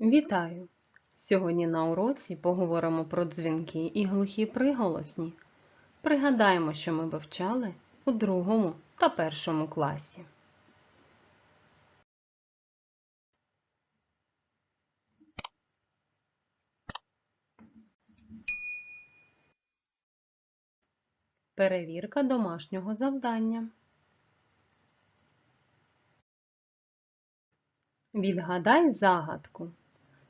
Вітаю! Сьогодні на уроці поговоримо про дзвінки і глухі приголосні. Пригадаємо, що ми вивчали у другому та першому класі. Перевірка домашнього завдання. Відгадай загадку.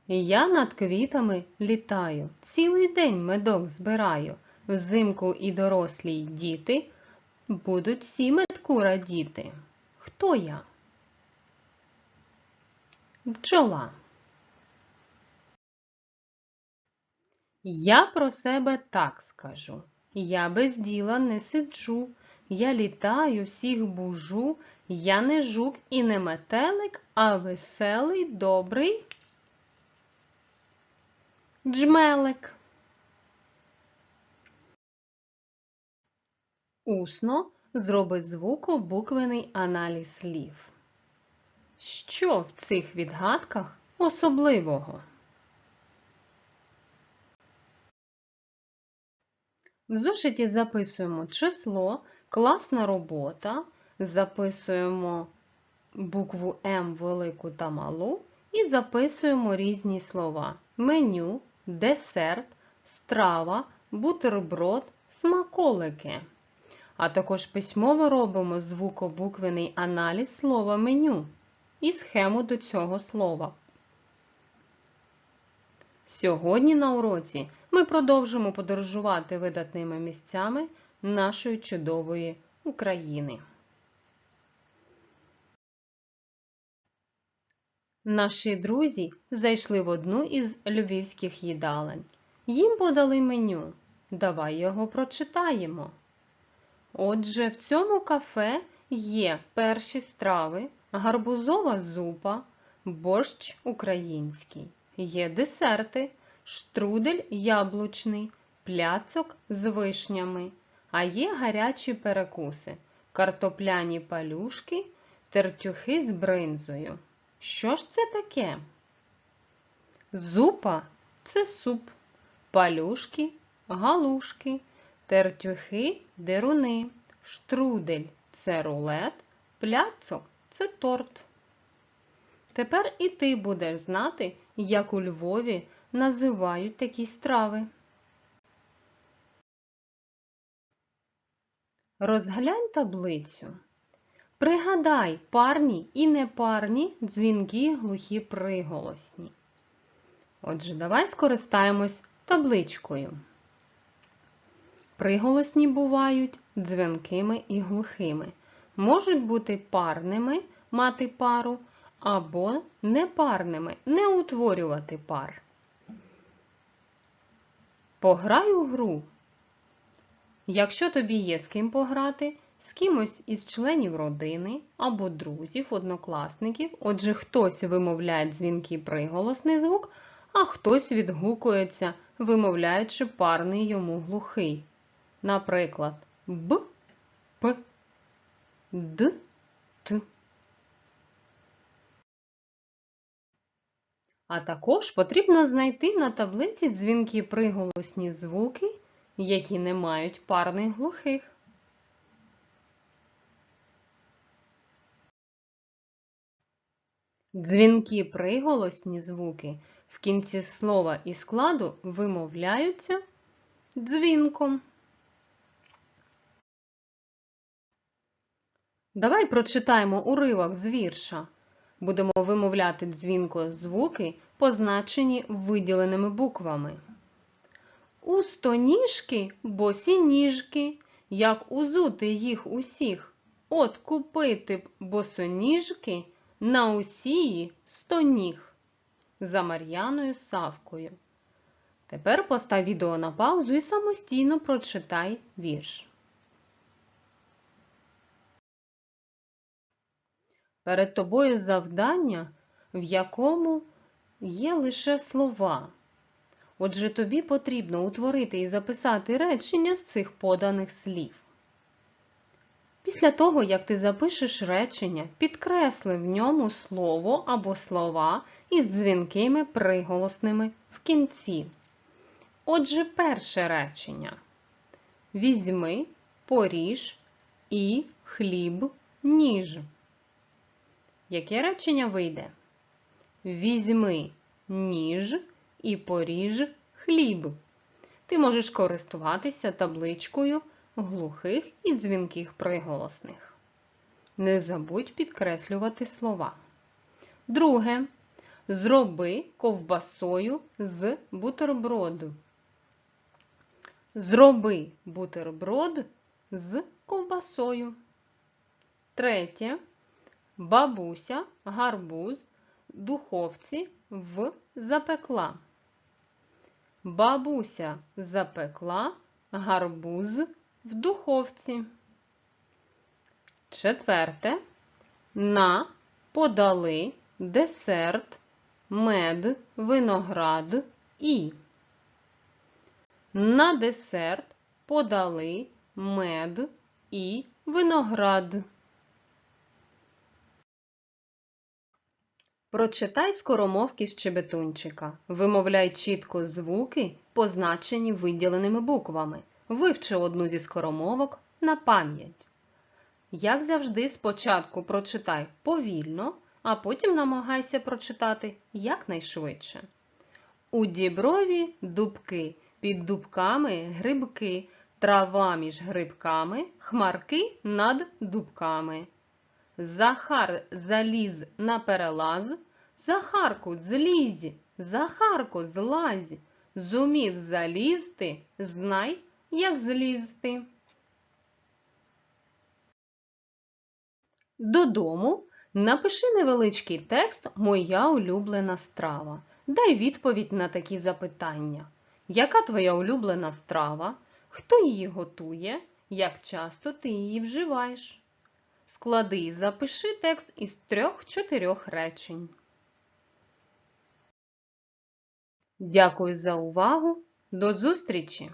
Я над квітами літаю, цілий день медок збираю. Взимку і дорослі й діти будуть всі медку радіти. Хто я? Бджола. Я про себе так скажу. Я без діла не сиджу. Я літаю, всіх бужу. Я не жук і не метелик, а веселий, добрий джмелик. Усно зроби звукобуквений аналіз слів. Що в цих відгадках особливого? В зошиті записуємо число, класна робота, записуємо букву М велику та малу і записуємо різні слова: меню, десерт, страва, бутерброд, смаколики. А також письмово робимо звукобуквений аналіз слова меню і схему до цього слова. Сьогодні на уроці ми продовжимо подорожувати видатними місцями нашої чудової України. Наші друзі зайшли в одну із львівських їдалень. Їм подали меню. Давай його прочитаємо. Отже, в цьому кафе є перші страви, гарбузова зупа, борщ український. Є десерти, штрудель яблучний, пляцок з вишнями, а є гарячі перекуси, картопляні палюшки, тертюхи з бринзою. Що ж це таке? Зупа це суп, палюшки, галушки, тертюхи деруни, штрудель це рулет, пляцок це торт. Тепер і ти будеш знати, як у Львові називають такі страви. Розглянь таблицю. Пригадай парні і непарні дзвінки глухі приголосні. Отже, давай скористаємось табличкою. Приголосні бувають дзвінкими і глухими. Можуть бути парними мати пару, або непарними не утворювати пар. Пограй у гру. Якщо тобі є з ким пограти, з кимось із членів родини або друзів, однокласників, отже, хтось вимовляє дзвінкий приголосний звук, а хтось відгукується, вимовляючи парний йому глухий. Наприклад, Б, П, Д, Т. А також потрібно знайти на таблиці дзвінки приголосні звуки, які не мають парних глухих. Дзвінки приголосні звуки в кінці слова і складу вимовляються дзвінком. Давай прочитаємо уривок з вірша. Будемо вимовляти дзвінко звуки, позначені виділеними буквами. У стоніжки босі ніжки, як узути їх усіх. От купити б босоніжки на усії сто ніг за Мар'яною Савкою. Тепер постав відео на паузу і самостійно прочитай вірш. Перед тобою завдання, в якому є лише слова. Отже, тобі потрібно утворити і записати речення з цих поданих слів. Після того, як ти запишеш речення, підкресли в ньому слово або слова із дзвінкими приголосними в кінці. Отже, перше речення. Візьми, поріж і хліб ніж. Яке речення вийде? Візьми ніж і поріж хліб. Ти можеш користуватися табличкою глухих і дзвінких приголосних. Не забудь підкреслювати слова. Друге. Зроби ковбасою з бутерброду. Зроби бутерброд з ковбасою. Третє. Бабуся гарбуз духовці в запекла. Бабуся запекла гарбуз в духовці. Четверте. На подали десерт, мед, виноград і. На десерт подали мед і виноград. Прочитай скоромовки щебетунчика. Вимовляй чітко звуки, позначені виділеними буквами. Вивчи одну зі скоромовок на пам'ять. Як завжди, спочатку прочитай повільно, а потім намагайся прочитати якнайшвидше. У діброві дубки, під дубками грибки, трава між грибками, хмарки над дубками. Захар заліз на перелаз, Захарку злізь, Захарко злазь, зумів залізти, знай, як злізти. Додому напиши невеличкий текст Моя улюблена страва. Дай відповідь на такі запитання. Яка твоя улюблена страва? Хто її готує? Як часто ти її вживаєш? Склади і запиши текст із трьох-чотирьох речень. Дякую за увагу. До зустрічі!